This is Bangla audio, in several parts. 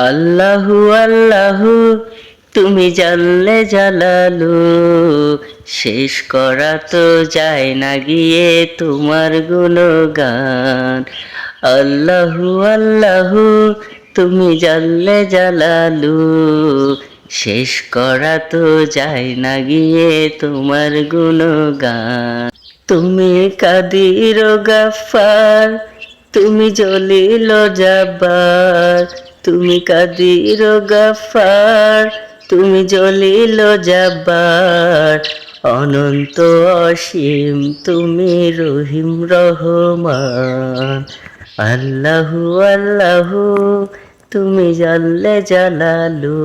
আল্লাহু আল্লাহু, তুমি জানলে জালালু। শেষ করা তো যায় না গিয়ে তোমার গুণগান। আল্লাহু আল্লাহু, তুমি জানলে জালালু। শেষ করা তো যায় না গিয়ে তোমার গুণগান। তুমি কাদির গাফার তুমি জলিল যাবার তুমি কাদির গাফার, তুমি জলিল যাবার অনন্ত অসীম, তুমি রহিম রহমান। আল্লাহু আল্লাহু, তুমি জানলে জালালু।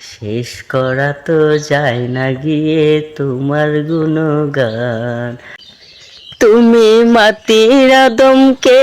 শেষ করা তো যায় না গিয়ে তোমার গুণগান। তুমি মাটির আদমকে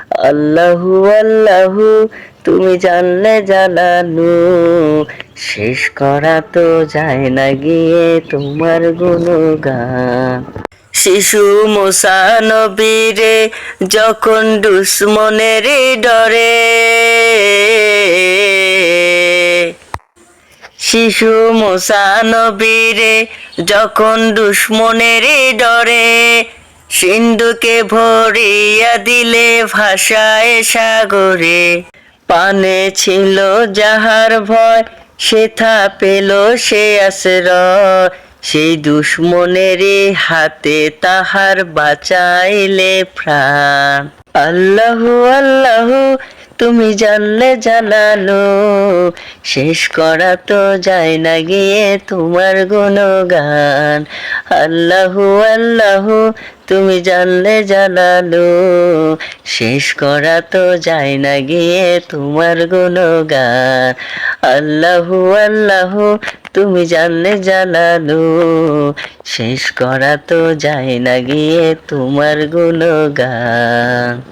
আল্লাহু আল্লাহু, তুমি জানলে জালালু শেষ করা তো যায় না গিয়ে তোমার গুণগান। শিশু মোসা নবীরে, যখন দুশ্মনের ডরে। শিশু মোসা নবীরে, যখন দুশ্মনের ডরে। সিন্ধুকে ভরিয়া দিলে ভাষায় সাগরে। পানে ছিল যাহার ভয় সেথা পেল সে আশ্রয়। সেই দুশ্মনের হাতে তাহার বাঁচাইলে প্রাণ। আল্লাহু আল্লাহু তুমি জানলে জানালো, শেষ করা তো যায় না গিয়ে তোমার গুণগান। আল্লাহু আল্লাহু, তুমি জানলে জানালো, শেষ করা তো যায় না গিয়ে তোমার গুণগান। আল্লাহু আল্লাহু, তুমি জানলে জানালো, শেষ করা তো যায় না গিয়ে তোমার গুণগান।